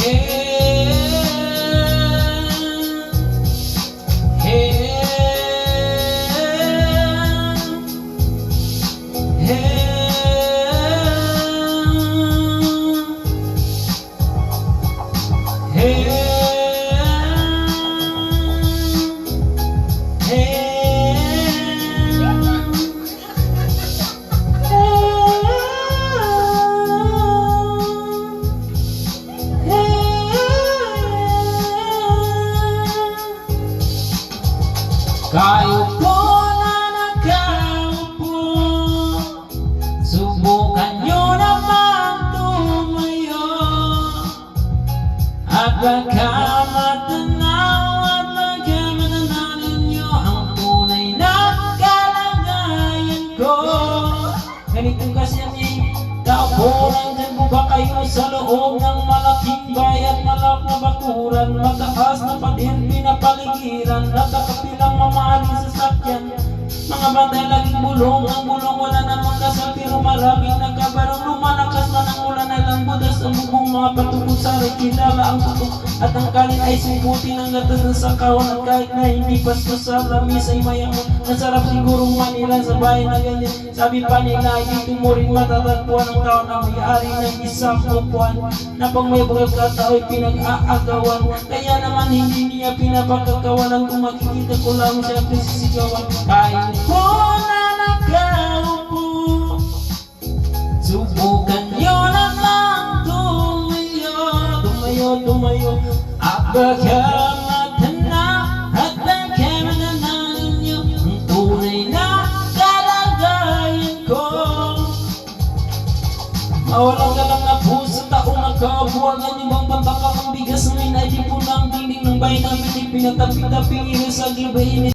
Hey. Kayo po na nakaupo Subukan nyo naman tumayo. At baka matanaw at baka matanaw ninyo Ang tunay na kalagayan ko. Ganito kasi yan eh Kaupo nandyan po ba kayo sa loob ng malaking bayan? Malak na bakuran, mataas na pader pinapaligiran mamahaling sasakyan Mga banda laging bulong Ang bulong wala namang kasal Pero maraming nagkabarong Lumalakas man ang ulan na lang budas Ang bubong mga patungkol sa Kilala ang tutok At ang kanin ay sumputi ng gatas ng sakawan At kahit na hindi paspas sa lamis ay mayaman. Masarap sigurong manila sa bahay na ganyan. Sabi pa nila dito mo rin matatagpuan Ang tao na may-ari ng isang upuan Na pag may pagkakatao ay pinag-aagawan. Kaya naman hindi niya pinapagkakawalan Kung makikita ko lang siya pisisigawan Kayo po na Mawalang ka lang na po sa taong nagkabuwagan Yung bang bantakang ang bigas May naidi po ng dingding ng bahay namin Ipinatapi-tapi sa gilbahin